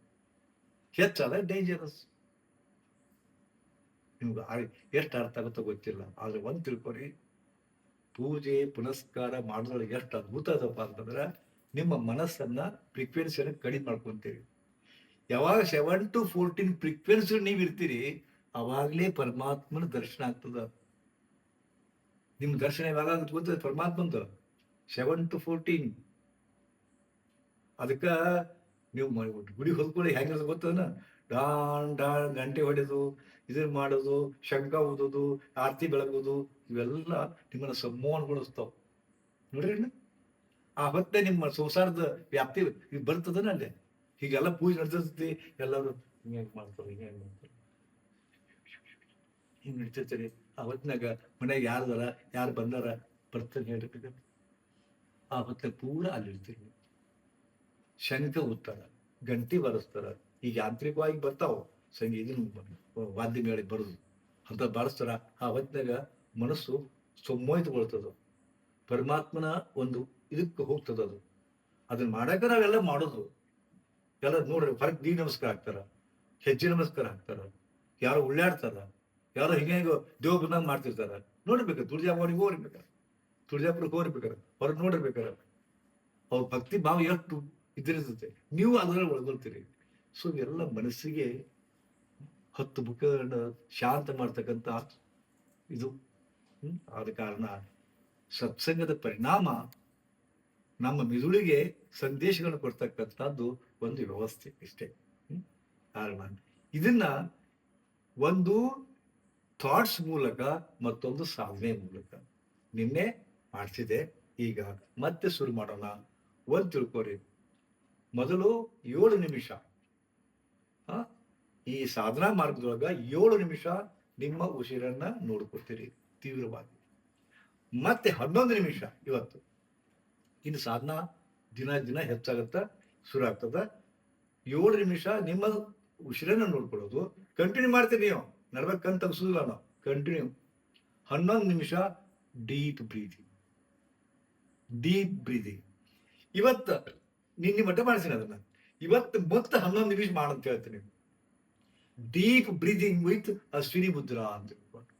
ಹೆಚ್ಚಲ್ಲ ಡೇಂಜರಸ್ ನಿಮ್ಗೆ ಎಷ್ಟು ಅರ್ಥ ಆಗುತ್ತೋ ಗೊತ್ತಿಲ್ಲ. ಆದ್ರೆ ಒಂದ್ ತಿಳ್ಕೊರಿ ಪೂಜೆ, ಪುನಸ್ಕಾರ ಮಾಡಿದ್ರೆ ಎಷ್ಟು ಅದ್ಭುತ ಅದಪ್ಪ ಅಂತಂದ್ರೆ, ನಿಮ್ಮ ಮನಸ್ಸನ್ನ ಫ್ರೀಕ್ವೆನ್ಸಿಯನ್ನು ಕಡಿಮೆ ಮಾಡ್ಕೊಂತೀರಿ. ಯಾವಾಗ ಸೆವೆನ್ ಟು ಫೋರ್ಟೀನ್ ಫ್ರೀಕ್ವೆನ್ಸಿ ನೀವು ಇರ್ತೀರಿ, ಅವಾಗಲೇ ಪರಮಾತ್ಮನ ದರ್ಶನ ಆಗ್ತದ. ನಿಮ್ಮ ದರ್ಶನ ಯಾವಾಗ ಗೊತ್ತದ ಪರಮಾತ್ಮಂದು. ಸೆವೆನ್ ಟು ಫೋರ್ಟೀನ್ ಅದಕ್ಕ ನೀವು ಮಾಡಿಬಿಟ್ಟು ಗುಡಿ ಹೊದ್ಕೊಳ್ಳಿ ಹೆಂಗಿರೋದು ಗೊತ್ತದ ಡಾನ್ ಡಾನ್, ಗಂಟೆ ಹೊಡೆದು ಇದನ್ನ ಮಾಡೋದು ಶಂಕ ಓದೋದು ಆರತಿ ಬೆಳಗೋದು ಇವೆಲ್ಲ ನಿಮ್ಮನ್ನ ಸಂಮೋಹನಗೊಳಿಸ್ತಾವ ನೋಡ್ರಿ? ಆ ಹೊತ್ತೆ ನಿಮ್ಮ ಸಂಸಾರದ ವ್ಯಾಪ್ತಿ ಬರ್ತದನ ಅಲ್ಲೇ? ಹೀಗೆಲ್ಲ ಪೂಜೆ ನಡೆದಿರ್ತೈತಿ ಎಲ್ಲರೂ ಹಿಂಗೆ ಮಾಡ್ತಾರೆ ಹಿಂಗೆ ಮಾಡ್ತಾರೆ. ಹಿಂಗ್ ನಡೀತೈತಿ. ಆ ಹೊತ್ತಿನಾಗ ಮನ್ಯಾಗ ಯಾರ್ದಾರ ಯಾರು ಬಂದಾರ ಬರ್ತಾನೆ ಹೇಳ್ರಿ ಆ ಹೊತ್ನಾಗ ಪೂರ ಅಲ್ಲಿರ್ತೀರಿ ಶಂಕ ಓದ್ತಾರ ಗಂಟಿ ಬರೆಸ್ತಾರ. ಈಗ ಯಾಂತ್ರಿಕವಾಗಿ ಬರ್ತಾವ, ಸಂಗೀತ ವಾದ್ಯ ಮೇಳಿ ಬರೋದು. ಅಂತ ಬಾರಿಸ್ತಾರ. ಆ ಹೊತ್ತಿನಾಗ ಮನಸ್ಸು ಸೊಮ್ಮೋಯ್ತುಕೊಳ್ತದ ಪರಮಾತ್ಮನ ಒಂದು ಇದಕ್ಕೆ ಹೋಗ್ತದ ಅದು. ಅದನ್ನ ಮಾಡಾಕ ನಾವೆಲ್ಲ ಮಾಡೋದು. ಎಲ್ಲ ನೋಡ್ರಿ, ಹೊರಗೆ ನೀ ನಮಸ್ಕಾರ ಹಾಕ್ತಾರ, ಹೆಜ್ಜೆ ನಮಸ್ಕಾರ ಹಾಕ್ತಾರ, ಯಾರೋ ಉಳ್ಳಾಡ್ತಾರ, ಯಾರೋ ಹಿಂಗೆ ಹಿಂಗೆ ದೇವ್ ಬಂದಂಗ ಮಾಡ್ತಿರ್ತಾರ. ನೋಡ್ಬೇಕು ತುಳಜಾಪುರಿಗೆ ಹೋಗ್ಬೇಕಾರ ತುಳಜಾಪುರಕ್ಕೆ ಹೋಗ್ಬೇಕಾರೆ, ಹೊರಗೆ ನೋಡಿರ್ಬೇಕಾರ, ಅವ್ರ ಭಕ್ತಿ ಭಾವ ಎಷ್ಟು ಇದಿರ್ತದೆ ನೀವು ಅದರಲ್ಲಿ ಒಳಗೊಳ್ತೀರಿ. ಸೊ ಎಲ್ಲ ಮನಸ್ಸಿಗೆ ಹತ್ತು ಮುಖಗಳನ್ನ ಶಾಂತ ಮಾಡ್ತಕ್ಕಂಥ ಇದು. ಆದ ಕಾರಣ ಸತ್ಸಂಗದ ಪರಿಣಾಮ ನಮ್ಮ ಮಿದುಳಿಗೆ ಸಂದೇಶಗಳನ್ನು ಕೊಡ್ತಕ್ಕಂಥದ್ದು ಒಂದು ವ್ಯವಸ್ಥೆ ಇಷ್ಟೇ. ಕಾರಣ ಇದನ್ನ ಒಂದು ಥಾಟ್ಸ್ ಮೂಲಕ ಮತ್ತೊಂದು ಸಾಧನೆ ಮೂಲಕ ನಿನ್ನೆ ಮಾಡ್ತಿದೆ. ಈಗ ಮತ್ತೆ ಶುರು ಮಾಡೋಣ. ಒಂದು ತಿಳ್ಕೊರಿ. ಮೊದಲು ಏಳು ನಿಮಿಷ. ಈ ಸಾಧನಾ ಮಾರ್ಗದೊಳಗ ಏಳು ನಿಮಿಷ ನಿಮ್ಮ ಉಸಿರನ್ನ ನೋಡ್ಕೊತೀರಿ ತೀವ್ರವಾಗಿ. ಮತ್ತೆ ಹನ್ನೊಂದು ನಿಮಿಷ ಇವತ್ತು. ಇನ್ನು ಸಾಧನಾ ದಿನ ದಿನ ಹೆಚ್ಚಾಗತ್ತ ಶುರು ಆಗ್ತದ ಏಳು ನಿಮಿಷ ನಿಮ್ಮ ಉಸಿರನ್ನ ನೋಡ್ಕೊಳ್ಳೋದು. ಕಂಟಿನ್ಯೂ ಮಾಡ್ತೀನಿ ನೀವು. ನಡ್ಬೇಕು ಕಣ್ ತೆಗ್ಸೋದಿಲ್ಲ ನಾವು ಕಂಟಿನ್ಯೂ ಹನ್ನೊಂದು ನಿಮಿಷ ಡೀಪ್ ಬ್ರೀದಿಂಗ್ ಡೀಪ್ ಬ್ರೀದಿಂಗ್ ಇವತ್ತು ನಿನ್ನೆ ಮಟ್ಟ ಮಾಡಿಸಿನ ಅದನ್ನ. ಇವತ್ತು ಮತ್ತೆ ಹನ್ನೊಂದು ನಿಮಿಷ ಮಾಡಂತ ಹೇಳ್ತೀನಿ deep breathing with Ashwini mudra ಅಂತ ಹೇಳ್ಕೊಂಡು.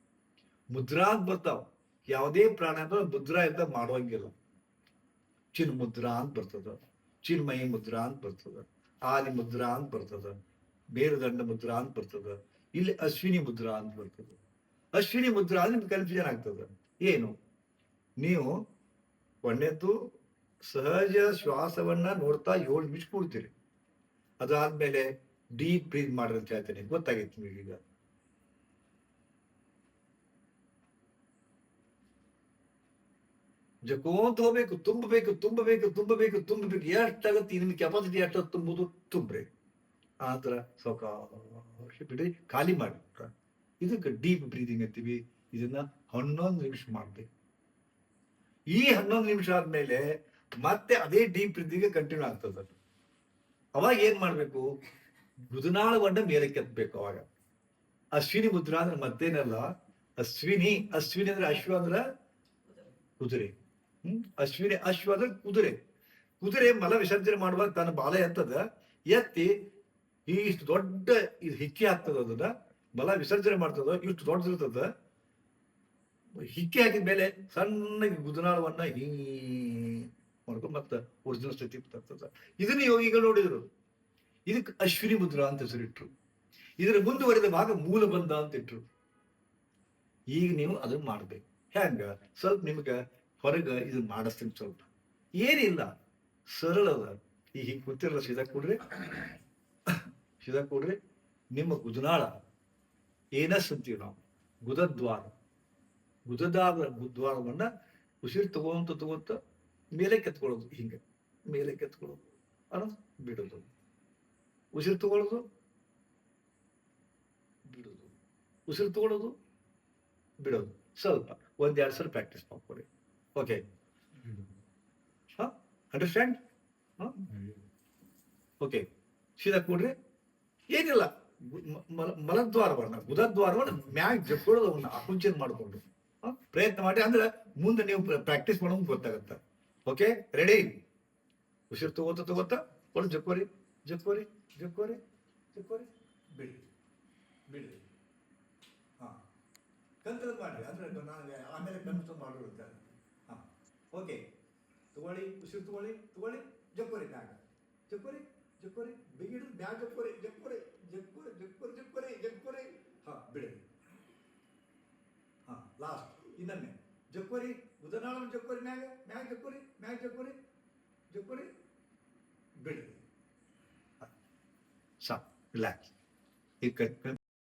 ಮುದ್ರಾ ಅಂತ ಬರ್ತಾವ. ಯಾವುದೇ ಪ್ರಾಣ ಮುದ್ರಾ ಇದ್ದ ಮಾಡುವಂಗಿಲ್ಲ. ಚಿನ್ ಮುದ್ರಾ ಅಂತ ಬರ್ತದ. ಚಿನ್ಮಯಿ ಮುದ್ರಾ ಅಂತ ಬರ್ತದ ಆದಿ ಮುದ್ರಾ ಅಂತ ಬರ್ತದ ಬೇರುದಂಡ ಮುದ್ರಾ ಅಂತ ಬರ್ತದ, ಇಲ್ಲಿ ಅಶ್ವಿನಿ ಮುದ್ರಾ ಅಂತ ಬರ್ತದ. ಅಶ್ವಿನಿ ಮುದ್ರಾ ಅಂದ್ರೆ ನಿಮ್ಗೆ ಕನ್ಫ್ಯೂಷನ್ ಆಗ್ತದ. ಏನು? ನೀವು ಒಣ್ಣೆದ್ದು ಸಹಜ ಶ್ವಾಸವನ್ನ ನೋಡ್ತಾ ಏಳು ನಿಮಿಷ ಕೂಡ್ತೀರಿ. ಅದಾದ್ಮೇಲೆ ಡೀಪ್ ಬ್ರೀತ್ ಮಾಡ್ರಿ ಅಂತ ಹೇಳ್ತೇನೆ. ಗೊತ್ತಾಗಿತ್ತು ನಿಮಗೆ ಜಕೋಂತ ಹೋಗ್ಬೇಕು ತುಂಬಬೇಕು ತುಂಬಬೇಕು ತುಂಬಬೇಕು ತುಂಬಬೇಕು ಎಷ್ಟಾಗತ್ತೆ ನಿಮ್ಗೆ ಕೆಪಾಸಿಟಿ ಎಷ್ಟು ತುಂಬುದು ತುಂಬ್ರಿ ಆ ಥರ ಸೌಕಾಶ ಬಿಡಿ ಖಾಲಿ ಮಾಡಿ ಇದಕ್ಕೆ ಡೀಪ್ ಬ್ರೀದಿಂಗ್ ಅಂತೀವಿ. ಇದನ್ನ ಹನ್ನೊಂದು ನಿಮಿಷ ಮಾಡ್ಬೇಕು. ಈ ಹನ್ನೊಂದು ನಿಮಿಷ ಆದ್ಮೇಲೆ ಮತ್ತೆ ಅದೇ ಡೀಪ್ ಬ್ರೀದಿಂಗ್ ಕಂಟಿನ್ಯೂ ಆಗ್ತದೆ. ಅವಾಗ ಏನ್ ಮಾಡ್ಬೇಕು? ಮೃದುನಾಳವನ್ನ ಮೇಲೆ ಕೆತ್ತಬೇಕು ಅವಾಗ. ಅಶ್ವಿನಿ ಮುದ್ರಾ ಅಂದ್ರೆ ಮತ್ತೇನಲ್ಲ? ಅಶ್ವಿನಿ ಅಶ್ವಿನಿ ಅಂದ್ರೆ ಅಶ್ವ ಅಂದ್ರ ಕುದುರೆ. ಹ್ಮ್? ಅಶ್ವಿನಿ ಅಶ್ವ ಅಂದ್ರೆ ಕುದುರೆ. ಕುದುರೆ ಮಲ ವಿಸರ್ಜನೆ ಮಾಡುವಾಗ ತನ್ನ ಬಾಲ ಎತ್ತದ, ಎತ್ತಿ ಇಷ್ಟು ದೊಡ್ಡ ಇದು ಹಿಕ್ಕಿ ಆಗ್ತದ ಅದನ್ನ, ಮಲ ವಿಸರ್ಜನೆ ಮಾಡ್ತದ, ಇಷ್ಟು ದೊಡ್ಡದಿರ್ತದ. ಹಿಕ್ಕಿ ಹಾಕಿದ ಮೇಲೆ ಸಣ್ಣಗೆ ಗುದನಾಳವನ್ನ ಹೀ ಮಾಡ್ಕೊಂಡು ಮತ್ತೆ ಒರಿಜಿನಲ್ ಸ್ಥಿತಿ ತರ್ತದ. ಇದನ್ನ ಯೋಗಿಗಳು ನೋಡಿದ್ರು. ಇದಕ್ಕೆ ಅಶ್ವಿನಿ ಮುದ್ರ ಅಂತ ಹೆಸರಿಟ್ರು. ಇದರ ಮುಂದುವರಿದ ಭಾಗ ಮೂಲ ಬಂಧ ಅಂತ ಇಟ್ರು. ಈಗ ನೀವು ಅದನ್ನ ಮಾಡ್ಬೇಕು. ಹೆಂಗ? ಸ್ವಲ್ಪ ನಿಮ್ಗ ಹೊರಗ ಇದನ್ನ ಮಾಡಿಸ್ತೀನಿ ಸ್ವಲ್ಪ. ಏನಿಲ್ಲ ಸರಳ ಅದ ಈಗ ಹಿಂಗ್ ಕೂತಿರಲ್ಲ ಸೀದಾ ಕೊಡ್ರಿ. ಸೀದಾ ಕೊಡ್ರಿ. ನಿಮ್ಮ ಗುದನಾಳ ಏನಸ್ ಅಂತೀವಿ ನಾವು? ಗುದದ್ವಾರ. ಗುದದಾದ ಗುದ್ವಾರವನ್ನ ಉಸಿರು ತಗೊಂತ ತಗೊಂತ ಮೇಲೆ ಕೆತ್ಕೊಳ್ಳೋದು, ಹಿಂಗೆ ಮೇಲೆ ಕೆತ್ಕೊಳ್ಳೋದು. ಅನ್ನೋದು ಬಿಡೋದು. ಉಸಿರು ತಗೊಳ್ಳೋದು, ಬಿಡೋದು. ಉಸಿರು ತಗೊಳ್ಳೋದು, ಬಿಡೋದು. ಸ್ವಲ್ಪ, ಒಂದೆರಡು ಸಲ ಪ್ರಾಕ್ಟೀಸ್ ಮಾಡ್ಕೊಡಿ. ಓಕೆ ಅಂಡರ್ಸ್ಟ್ಯಾಂಡ್ ಓಕೆ ಸೀದಾ ಕೂಡ್ರಿ. ಏನಿಲ್ಲ. ಮಲದ್ವಾರವನ್ನ ಗುದದ್ವಾರವನ್ನ ಮ್ಯಾಗ್ ಜಕ್ಕೊಳ್ಳೋದು ಅವನ್ನ ಆಕುಂಚನ ಮಾಡಿಕೊಂಡು. ಪ್ರಯತ್ನ ಮಾಡಿ ಅಂದ್ರೆ ಮುಂದೆ ನೀವು ಪ್ರಾಕ್ಟೀಸ್ ಮಾಡೋದು ಗೊತ್ತಾಗತ್ತ. ಓಕೆ ರೆಡಿ ಉಸಿರು ತಗೋತ ತಗೋತ, ಕೊಡು ಜಕ್ಕೋರಿ ಜಕ್ಕೋರಿ ಜಕ್ಕೋರಿ ಜಕ್ಕೋರಿ. ಬಿಡಿ ಬಿಡಿ. ಹಾ. ಕಂತದ ಮಾಡ್ರಿ ಅಂದ್ರೆ ಆಮೇಲೆ ಕನ್ಸು ಮಾಡಿರುತ್ತೆ ಓಕೆ ತಗೊಳ್ಳಿ, ಉಸಿರು ತಗೊಳ್ಳಿ ತಗೊಳ್ಳಿ, ಜಕ್ಕೋರಿ ಮ್ಯಾಗ ಜಕ್ಕೋರಿ ಜಕ್ಕೋರಿ ಬಿಗಿಡು ಮ್ಯಾಗ ಜಕ್ಕೋರಿ ಜಕ್ಕೋರಿ ಜಕ್ಕೋರಿ ಜಕ್ಕೋರಿ ಜಕ್ಕೋರಿ ಜಕ್ಕೋರಿ. ಹಾ, ಬಿಡಿ. ಲಾಸ್ಟ್ ಇನ್ನೊಮ್ಮೆ. ಜಕ್ಕೋರಿ ಉದನಾಳ ಜಕ್ಕೋರಿ ಮ್ಯಾಗ ಮ್ಯಾಗ ಜಕ್ಕೋರಿ ಮ್ಯಾಗ ಜಕ್ಕೋರಿ ಜಕ್ಕೋರಿ ಬಿಡ್ರಿ ಸಾಕು ರಿಲ್ಯಾಕ್ಸ್ ಈ ಕೈ ಕೈ